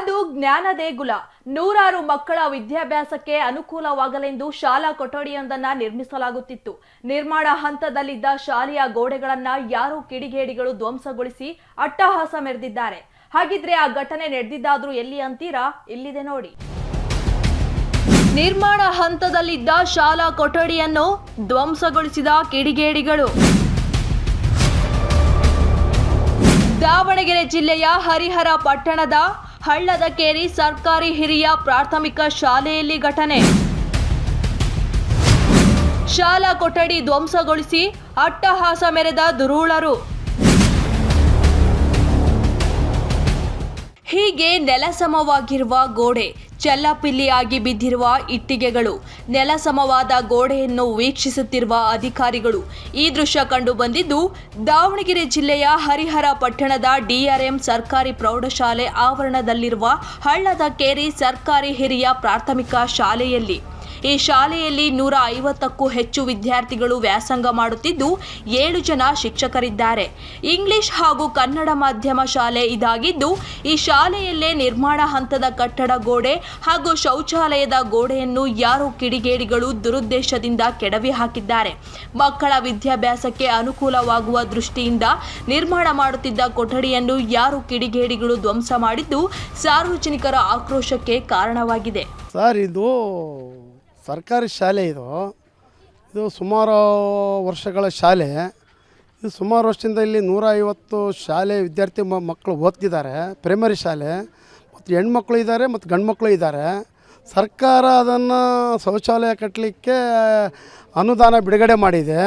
ಅದು ಜ್ಞಾನ ದೇಗುಲ. ನೂರಾರು ಮಕ್ಕಳ ವಿದ್ಯಾಭ್ಯಾಸಕ್ಕೆ ಅನುಕೂಲವಾಗಲೆಂದು ಶಾಲಾ ಕೊಠಡಿಯೊಂದನ್ನ ನಿರ್ಮಿಸಲಾಗುತ್ತಿತ್ತು. ನಿರ್ಮಾಣ ಹಂತದಲ್ಲಿದ್ದ ಶಾಲೆಯ ಗೋಡೆಗಳನ್ನ ಯಾರು ಕಿಡಿಗೇಡಿಗಳು ಧ್ವಂಸಗೊಳಿಸಿ ಅಟ್ಟಹಾಸ ಮೆರೆದಿದ್ದಾರೆ. ಹಾಗಿದ್ರೆ ಆ ಘಟನೆ ನಡೆದಿದ್ದಾದ್ರೂ ಎಲ್ಲಿ ಅಂತೀರಾ? ಇಲ್ಲಿದೆ ನೋಡಿ. ನಿರ್ಮಾಣ ಹಂತದಲ್ಲಿದ್ದ ಶಾಲಾ ಕೊಠಡಿಯನ್ನು ಧ್ವಂಸಗೊಳಿಸಿದ ಕಿಡಿಗೇಡಿಗಳು. ದಾವಣಗೆರೆ ಜಿಲ್ಲೆಯ ಹರಿಹರ ಪಟ್ಟಣದ ಹಳ್ಳದಕೇರಿ ಸರ್ಕಾರಿ ಹಿರಿಯ ಪ್ರಾಥಮಿಕ ಶಾಲೆಯಲ್ಲಿ ಘಟನೆ. ಶಾಲಾ ಕೊಠಡಿ ಧ್ವಂಸಗೊಳಿಸಿ ಅಟ್ಟಹಾಸ ಮೆರೆದ ದುರೂಳರು. ಹೀಗೆ ನೆಲಸಮವಾಗಿರುವ ಗೋಡೆ ಚೆಲ್ಲಪಿಲ್ಲಿಯಾಗಿ ಬಿದ್ದಿರುವ ಇಟ್ಟಿಗೆಗಳು ನೆಲಸಮವಾದ ಗೋಡೆಯನ್ನು ವೀಕ್ಷಿಸುತ್ತಿರುವ ಅಧಿಕಾರಿಗಳು ಈ ದೃಶ್ಯ ಕಂಡು ಬಂದಿದ್ದು, ದಾವಣಗೆರೆ ಜಿಲ್ಲೆಯ ಹರಿಹರ ಪಟ್ಟಣದ ಡಿಆರ್ಎಂ ಸರ್ಕಾರಿ ಪ್ರೌಢಶಾಲೆ ಆವರಣದಲ್ಲಿರುವ ಹಳ್ಳದ ಕೇರಿ ಸರ್ಕಾರಿ ಹಿರಿಯ ಪ್ರಾಥಮಿಕ ಶಾಲೆಯಲ್ಲಿ ಈ ಶಾಲೆಯಲ್ಲಿ ನೂರ ಐವತ್ತಕ್ಕೂ ಹೆಚ್ಚು ವಿದ್ಯಾರ್ಥಿಗಳು ವ್ಯಾಸಂಗ ಮಾಡುತ್ತಿದ್ದು ಏಳು ಜನ ಶಿಕ್ಷಕರಿದ್ದಾರೆ. ಇಂಗ್ಲಿಷ್ ಹಾಗೂ ಕನ್ನಡ ಮಾಧ್ಯಮ ಶಾಲೆ ಇದಾಗಿದ್ದು, ಈ ಶಾಲೆಯಲ್ಲೇ ನಿರ್ಮಾಣ ಹಂತದ ಕಟ್ಟಡ ಗೋಡೆ ಹಾಗೂ ಶೌಚಾಲಯದ ಗೋಡೆಯನ್ನು ಯಾರು ಕಿಡಿಗೇಡಿಗಳು ದುರುದ್ದೇಶದಿಂದ ಕೆಡವಿ ಹಾಕಿದ್ದಾರೆ. ಮಕ್ಕಳ ವಿದ್ಯಾಭ್ಯಾಸಕ್ಕೆ ಅನುಕೂಲವಾಗುವ ದೃಷ್ಟಿಯಿಂದ ನಿರ್ಮಾಣ ಮಾಡುತ್ತಿದ್ದ ಕೊಠಡಿಯನ್ನು ಯಾರು ಕಿಡಿಗೇಡಿಗಳು ಧ್ವಂಸ ಮಾಡಿದ್ದು, ಸಾರ್ವಜನಿಕರ ಆಕ್ರೋಶಕ್ಕೆ ಕಾರಣವಾಗಿದೆ. ಸರ್, ಇದು ಸರ್ಕಾರಿ ಶಾಲೆ ಇದು. ಇದು ಸುಮಾರು ವರ್ಷಗಳ ಶಾಲೆ. ಇದು ಸುಮಾರು ವರ್ಷದಿಂದ ಇಲ್ಲಿ ನೂರ ಐವತ್ತು ಶಾಲೆ ವಿದ್ಯಾರ್ಥಿ ಮಕ್ಕಳು ಓದ್ತಿದ್ದಾರೆ. ಪ್ರೈಮರಿ ಶಾಲೆ. ಮತ್ತು ಹೆಣ್ಮಕ್ಳು ಇದ್ದಾರೆ ಮತ್ತು ಗಂಡು ಇದ್ದಾರೆ. ಸರ್ಕಾರ ಅದನ್ನು ಶೌಚಾಲಯ ಕಟ್ಟಲಿಕ್ಕೆ ಅನುದಾನ ಬಿಡುಗಡೆ ಮಾಡಿದೆ.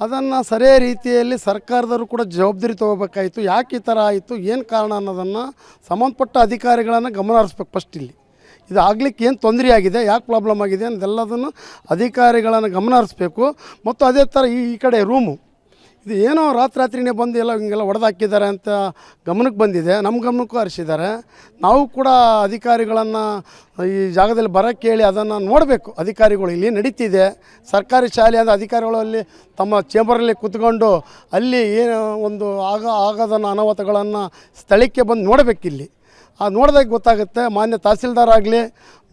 ಅದನ್ನು ಸರಿಯ ರೀತಿಯಲ್ಲಿ ಸರ್ಕಾರದವರು ಕೂಡ ಜವಾಬ್ದಾರಿ ತೊಗೋಬೇಕಾಯಿತು. ಯಾಕೆ ಈ ಥರ ಆಯಿತು? ಏನು ಕಾರಣ ಅನ್ನೋದನ್ನು ಸಂಬಂಧಪಟ್ಟ ಅಧಿಕಾರಿಗಳನ್ನು ಗಮನ ಹರಿಸ್ಬೇಕು ಫಸ್ಟ್ ಇಲ್ಲಿ. ಇದು ಆಗ್ಲಿಕ್ಕೆ ಏನು ತೊಂದರೆ ಆಗಿದೆ, ಯಾಕೆ ಪ್ರಾಬ್ಲಮ್ ಆಗಿದೆ ಅನ್ನೋದೆಲ್ಲದನ್ನು ಅಧಿಕಾರಿಗಳನ್ನು ಗಮನ ಹರಿಸ್ಬೇಕು. ಮತ್ತು ಅದೇ ಥರ ಈ ಕಡೆ ರೂಮು ಇದು ಏನೋ ರಾತ್ರಿ ರಾತ್ರಿನೇ ಬಂದು ಎಲ್ಲ ಹಿಂಗೆಲ್ಲ ಹೊಡೆದಾಕಿದ್ದಾರೆ ಅಂತ ಗಮನಕ್ಕೆ ಬಂದಿದೆ. ನಮ್ಮ ಗಮನಕ್ಕೂ ಹರಿಸಿದ್ದಾರೆ. ನಾವು ಕೂಡ ಅಧಿಕಾರಿಗಳನ್ನು ಈ ಜಾಗದಲ್ಲಿ ಬರೋಕ್ಕೆ ಹೇಳಿ ಅದನ್ನು ನೋಡಬೇಕು. ಅಧಿಕಾರಿಗಳು ಇಲ್ಲಿ ನಡೀತಿದೆ. ಸರ್ಕಾರಿ ಶಾಲೆ ಶಾಲೆಯಾದ ಅಧಿಕಾರಿಗಳು ಅಲ್ಲಿ ತಮ್ಮ ಚೇಂಬರಲ್ಲಿ ಕೂತ್ಕೊಂಡು ಅಲ್ಲಿ ಏನು ಒಂದು ಆಗ, ಆಗದನ್ನು ಅನಾಹುತಗಳನ್ನು ಸ್ಥಳಕ್ಕೆ ಬಂದು ನೋಡಬೇಕಿಲ್ಲಿ. ಆ ನೋಡಿದಾಗ ಗೊತ್ತಾಗುತ್ತೆ. ಮಾನ್ಯ ತಹಸೀಲ್ದಾರ್ ಆಗಲಿ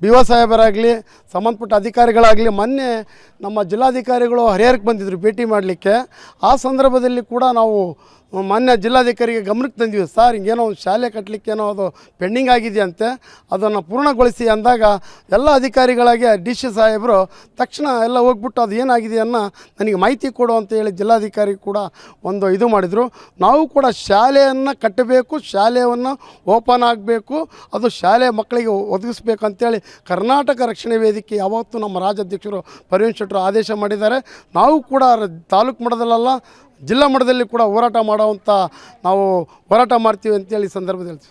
ಬಿ ಒ ಸಾಹೇಬರಾಗಲಿ, ಸಂಬಂಧಪಟ್ಟ ಅಧಿಕಾರಿಗಳಾಗಲಿ, ಮೊನ್ನೆ ನಮ್ಮ ಜಿಲ್ಲಾಧಿಕಾರಿಗಳು ಹರಿಹರಕ್ಕೆ ಬಂದಿದ್ದರು ಭೇಟಿ ಮಾಡಲಿಕ್ಕೆ. ಆ ಸಂದರ್ಭದಲ್ಲಿ ಕೂಡ ನಾವು ಮಾನ್ಯ ಜಿಲ್ಲಾಧಿಕಾರಿಗೆ ಗಮನಕ್ಕೆ ತಂದಿವಿ. ಸರ್, ಹಿಂಗೇನೋ ಒಂದು ಶಾಲೆ ಕಟ್ಟಲಿಕ್ಕೆ ಏನೋ ಅದು ಪೆಂಡಿಂಗ್ ಆಗಿದೆಯಂತೆ, ಅದನ್ನು ಪೂರ್ಣಗೊಳಿಸಿ ಅಂದಾಗ ಎಲ್ಲ ಅಧಿಕಾರಿಗಳಿಗೆ ಡಿ ಸಿ ಸಾಹೇಬರು ತಕ್ಷಣ ಎಲ್ಲ ಹೋಗ್ಬಿಟ್ಟು ಅದು ಏನಾಗಿದೆ ಅನ್ನೋ ನನಗೆ ಮಾಹಿತಿ ಕೊಡು ಅಂತ ಹೇಳಿ ಜಿಲ್ಲಾಧಿಕಾರಿ ಕೂಡ ಒಂದು ಇದು ಮಾಡಿದರು. ನಾವು ಕೂಡ ಶಾಲೆಯನ್ನು ಕಟ್ಟಬೇಕು, ಶಾಲೆಯನ್ನು ಓಪನ್ ಆಗಬೇಕು, ಅದು ಶಾಲೆ ಮಕ್ಕಳಿಗೆ ಒದಗಿಸ್ಬೇಕು ಅಂತೇಳಿ ಕರ್ನಾಟಕ ರಕ್ಷಣೆ ವೇದಿಕೆ ಯಾವತ್ತೂ ನಮ್ಮ ರಾಜ್ಯಾಧ್ಯಕ್ಷರು ಪರಮೇಶ್ ಶೆಟ್ಟರು ಆದೇಶ ಮಾಡಿದ್ದಾರೆ. ನಾವು ಕೂಡ ತಾಲೂಕು ಮಟ್ಟದಲ್ಲ ಜಿಲ್ಲಾ ಮಟ್ಟದಲ್ಲಿ ಕೂಡ ಹೋರಾಟ ಮಾಡೋವಂಥ ನಾವು ಹೋರಾಟ ಮಾಡ್ತೀವಿ ಅಂತೇಳಿ ಸಂದರ್ಭದಲ್ಲಿ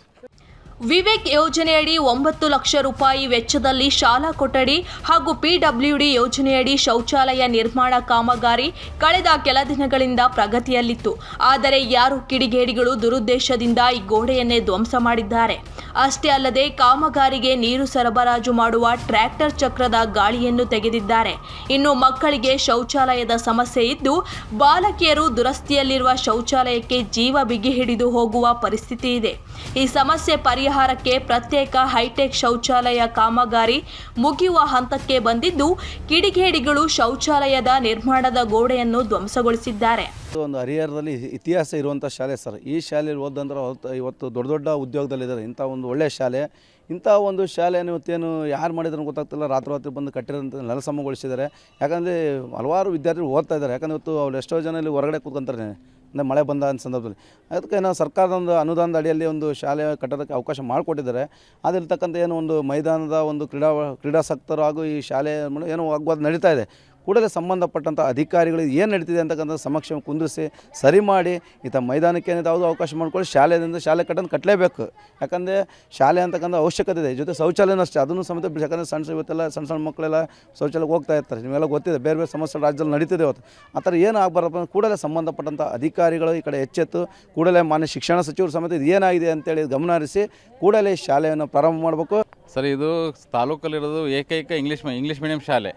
ವಿವೇಕ್ ಯೋಜನೆಯಡಿ ಒಂಬತ್ತು ಲಕ್ಷ ರೂಪಾಯಿ ವೆಚ್ಚದಲ್ಲಿ ಶಾಲಾ ಕೊಠಡಿ ಹಾಗೂ ಪಿಡಬ್ಲ್ಯೂಡಿ ಯೋಜನೆಯಡಿ ಶೌಚಾಲಯ ನಿರ್ಮಾಣ ಕಾಮಗಾರಿ ಕಳೆದ ಕೆಲ ದಿನಗಳಿಂದ ಪ್ರಗತಿಯಲ್ಲಿತ್ತು. ಆದರೆ ಯಾರು ಕಿಡಿಗೇಡಿಗಳು ದುರುದ್ದೇಶದಿಂದ ಈ ಗೋಡೆಯನ್ನೇ ಧ್ವಂಸ ಮಾಡಿದ್ದಾರೆ. ಅಷ್ಟೇ ಅಲ್ಲದೆ ಕಾಮಗಾರಿಗೆ ನೀರು ಸರಬರಾಜು ಮಾಡುವ ಟ್ರ್ಯಾಕ್ಟರ್ ಚಕ್ರದ ಗಾಳಿಯನ್ನು ತೆಗೆದಿದ್ದಾರೆ. ಇನ್ನು ಮಕ್ಕಳಿಗೆ ಶೌಚಾಲಯದ ಸಮಸ್ಯೆ ಇದ್ದು, ಬಾಲಕಿಯರು ದುರಸ್ತಿಯಲ್ಲಿರುವ ಶೌಚಾಲಯಕ್ಕೆ ಜೀವ ಬಿಗಿ ಹಿಡಿದು ಹೋಗುವ ಪರಿಸ್ಥಿತಿ ಇದೆ. ಈ ಸಮಸ್ಯೆ ಪರಿಹಾರಕ್ಕೆ ಪ್ರತ್ಯೇಕ ಹೈಟೆಕ್ ಶೌಚಾಲಯ ಕಾಮಗಾರಿ ಮುಗಿಯುವ ಹಂತಕ್ಕೆ ಬಂದಿದ್ದು ಕಿಡಿಗೇಡಿಗಳು ಶೌಚಾಲಯದ ನಿರ್ಮಾಣದ ಗೋಡೆಯನ್ನು ಧ್ವಂಸಗೊಳಿಸಿದ್ದಾರೆ. ಒಂದು ಹರಿಹರದಲ್ಲಿ ಇತಿಹಾಸ ಇರುವಂಥ ಶಾಲೆ ಸರ್. ಈ ಶಾಲೆಯಲ್ಲಿ ಓದಂದ್ರೆ ಇವತ್ತು ದೊಡ್ಡ ದೊಡ್ಡ ಉದ್ಯೋಗದಲ್ಲಿದ್ದಾರೆ. ಇಂಥ ಒಂದು ಒಳ್ಳೆಯ ಶಾಲೆ. ಇಂಥ ಒಂದು ಶಾಲೆಯನ್ನು ಇವತ್ತೇನು ಯಾರು ಮಾಡಿದ್ರು ಗೊತ್ತಾಗ್ತಿಲ್ಲ. ರಾತ್ರಿ ರಾತ್ರಿ ಬಂದು ಕಟ್ಟಿರೋಂಥ ನೆಲಸಮಗೊಳಿಸಿದ್ದಾರೆ. ಯಾಕಂದರೆ ಹಲವಾರು ವಿದ್ಯಾರ್ಥಿಗಳು ಓದ್ತಾ ಇದ್ದಾರೆ. ಯಾಕಂದರೆ ಇವತ್ತು ಅವ್ರು ಎಷ್ಟೋ ಜನ ಇಲ್ಲಿ ಹೊರಗಡೆ ಕೂತ್ಕೊಂತಾರೆ. ಅಂದರೆ ಮಳೆ ಬಂದ ಸಂದರ್ಭದಲ್ಲಿ. ಅದಕ್ಕೆ ನಾವು ಸರ್ಕಾರದ ಒಂದು ಅನುದಾನದ ಅಡಿಯಲ್ಲಿ ಒಂದು ಶಾಲೆ ಕಟ್ಟೋದಕ್ಕೆ ಅವಕಾಶ ಮಾಡಿಕೊಟ್ಟಿದ್ದಾರೆ. ಅದಿರ್ತಕ್ಕಂಥ ಏನು ಒಂದು ಮೈದಾನದ ಒಂದು ಕ್ರೀಡಾ ಕ್ರೀಡಾಸಕ್ತರು ಹಾಗೂ ಈ ಶಾಲೆ ಏನೋ ಆಗ್ಬೋದು ನಡೀತಾ ಇದೆ. ಕೂಡಲೇ ಸಂಬಂಧಪಟ್ಟಂಥ ಅಧಿಕಾರಿಗಳು ಏನು ನಡೀತಿದೆ ಅಂತಕ್ಕಂಥ ಸಮಕ್ಷ ಕುಂದಿರಿಸಿ ಸರಿ ಮಾಡಿ ಈತ ಮೈದಾನಕ್ಕೆ ಏನಿದೆ ಯಾವುದು ಅವಕಾಶ ಮಾಡ್ಕೊಳ್ಳಿ, ಶಾಲೆಯಿಂದ ಶಾಲೆ ಕಟ್ಟೋದು ಕಟ್ಟಲೇಬೇಕು ಯಾಕಂದರೆ ಶಾಲೆ ಅಂತಕ್ಕಂಥ ಅವಶ್ಯಕತೆ ಇದೆ. ಜೊತೆ ಶೌಚಾಲಯನೂ ಅಷ್ಟೇ. ಅದನ್ನು ಸಮೇತ. ಯಾಕಂದರೆ ಸಣ್ಣ ಇವತ್ತೆಲ್ಲ ಸಣ್ಣ ಸಣ್ಣ ಮಕ್ಕಳೆಲ್ಲ ಶೌಚಾಲಯಕ್ಕೆ ಹೋಗ್ತಾ ಇರ್ತಾರೆ. ನಿಮಗೆಲ್ಲ ಗೊತ್ತಿದೆ. ಬೇರೆ ಬೇರೆ ಸಮಸ್ಯೆ ರಾಜ್ಯದಲ್ಲಿ ನಡೀತಿದೆ ಇವತ್ತು. ಆ ಥರ ಏನು ಆಗಬಾರಪ್ಪ ಅಂದ್ರೆ ಕೂಡಲೇ ಸಂಬಂಧಪಟ್ಟಂಥ ಅಧಿಕಾರಿಗಳು ಈ ಕಡೆ ಎಚ್ಚೆತ್ತು ಕೂಡಲೇ ಮಾನ್ಯ ಶಿಕ್ಷಣ ಸಚಿವರು ಸಮೇತ ಇದು ಏನಾಗಿದೆ ಅಂತೇಳಿ ಗಮನ ಹರಿಸಿ ಕೂಡಲೇ ಶಾಲೆಯನ್ನು ಪ್ರಾರಂಭ ಮಾಡಬೇಕು. ಸರ್, ಇದು ತಾಲೂಕಲ್ಲಿರೋದು ಏಕೈಕ ಇಂಗ್ಲೀಷ್ ಇಂಗ್ಲೀಷ್ ಮೀಡಿಯಂ ಶಾಲೆ.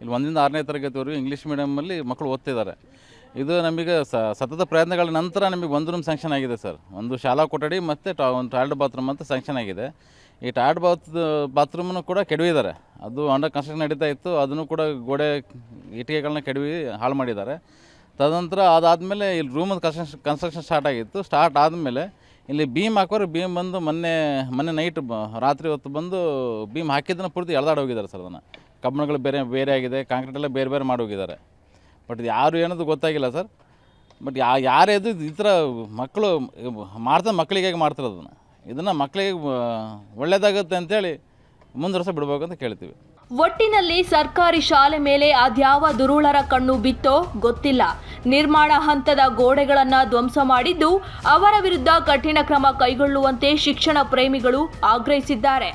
ಇಲ್ಲಿ ಒಂದಿಂದ ಆರನೇ ತರಗತಿವರೆಗೂ ಇಂಗ್ಲೀಷ್ ಮೀಡಿಯಮಲ್ಲಿ ಮಕ್ಕಳು ಓದ್ತಿದ್ದಾರೆ. ಇದು ನಮಗೆ ಸತತ ಪ್ರಯತ್ನಗಳ ನಂತರ ನಮಗೆ ಒಂದು ರೂಮ್ ಸ್ಯಾಂಕ್ಷನ್ ಆಗಿದೆ ಸರ್. ಒಂದು ಶಾಲಾ ಕೊಠಡಿ ಮತ್ತು ಟಾ, ಒಂದು ಟಾಯ್ಲೆಟ್ ಬಾತ್ರೂಮ್ ಅಂತ ಸ್ಯಾಂಕ್ಷನ್ ಆಗಿದೆ. ಈ ಟಾಯ್ಲೆಟ್ ಬಾತ್ ಬಾತ್ರೂಮನ್ನು ಕೂಡ ಕೆಡವಿದ್ದಾರೆ. ಅದು ಅಂಡರ್ ಕನ್ಸ್ಟ್ರಕ್ಷನ್ ನಡೀತಾ ಇತ್ತು. ಅದನ್ನು ಕೂಡ ಗೋಡೆ ಇಟ್ಟಿಗೆಗಳನ್ನ ಕೆಡವಿ ಹಾಳು ಮಾಡಿದ್ದಾರೆ. ತದನಂತರ ಅದಾದಮೇಲೆ ಇಲ್ಲಿ ರೂಮ್ ಕನ್ಸ್ಟ್ರಕ್ಷನ್ ಕನ್ಸ್ಟ್ರಕ್ಷನ್ ಸ್ಟಾರ್ಟ್ ಆಗಿತ್ತು. ಸ್ಟಾರ್ಟ್ ಆದಮೇಲೆ ಇಲ್ಲಿ ಬೀಮ್ ಹಾಕೋರು ಬೀಮ್ ಬಂದು ಮೊನ್ನೆ ಮೊನ್ನೆ ನೈಟ್ ರಾತ್ರಿ ಹೊತ್ತು ಬಂದು ಬೀಮ್ ಹಾಕಿದ್ದನ್ನು ಪೂರ್ತಿ ಎಳ್ದಾಡಿ ಹೋಗಿದ್ದಾರೆ ಸರ್ ಅದನ್ನು. ಕಬ್ಬಣಗಳು ಬೇರೆ ಬೇರೆ ಆಗಿದೆ ಕಾಂಕ್ರೀಟ್ ಎಲ್ಲ ಬೇರೆ ಬೇರೆ ಮಾಡಿ ಹೋಗಿದ್ದಾರೆ ಬಟ್ ಯಾರು ಏನದು ಗೊತ್ತಾಗಿಲ್ಲ ಸರ್. ಬಟ್ ಯಾ, ಯಾರೇ ಈ ಥರ ಮಕ್ಕಳು, ಮಾಡ್ತಾ ಮಕ್ಕಳಿಗಾಗಿ ಮಾಡ್ತಾರೆ ಅದನ್ನು. ಇದನ್ನು ಮಕ್ಕಳಿಗೆ ಒಳ್ಳೆಯದಾಗುತ್ತೆ ಅಂತೇಳಿ ಮುಂದುವರ್ಸ ಬಿಡ್ಬೇಕು ಅಂತ ಕೇಳ್ತೀವಿ. ಒಟ್ಟಿನಲ್ಲಿ ಸರ್ಕಾರಿ ಶಾಲೆ ಮೇಲೆ ಅದ್ಯಾವ ದುರುಳರ ಕಣ್ಣು ಬಿತ್ತೋ ಗೊತ್ತಿಲ್ಲ. ನಿರ್ಮಾಣ ಹಂತದ ಗೋಡೆಗಳನ್ನು ಧ್ವಂಸ ಮಾಡಿದ್ದು ಅವರ ವಿರುದ್ಧ ಕಠಿಣ ಕ್ರಮ ಕೈಗೊಳ್ಳುವಂತೆ ಶಿಕ್ಷಣ ಪ್ರೇಮಿಗಳು ಆಗ್ರಹಿಸಿದ್ದಾರೆ.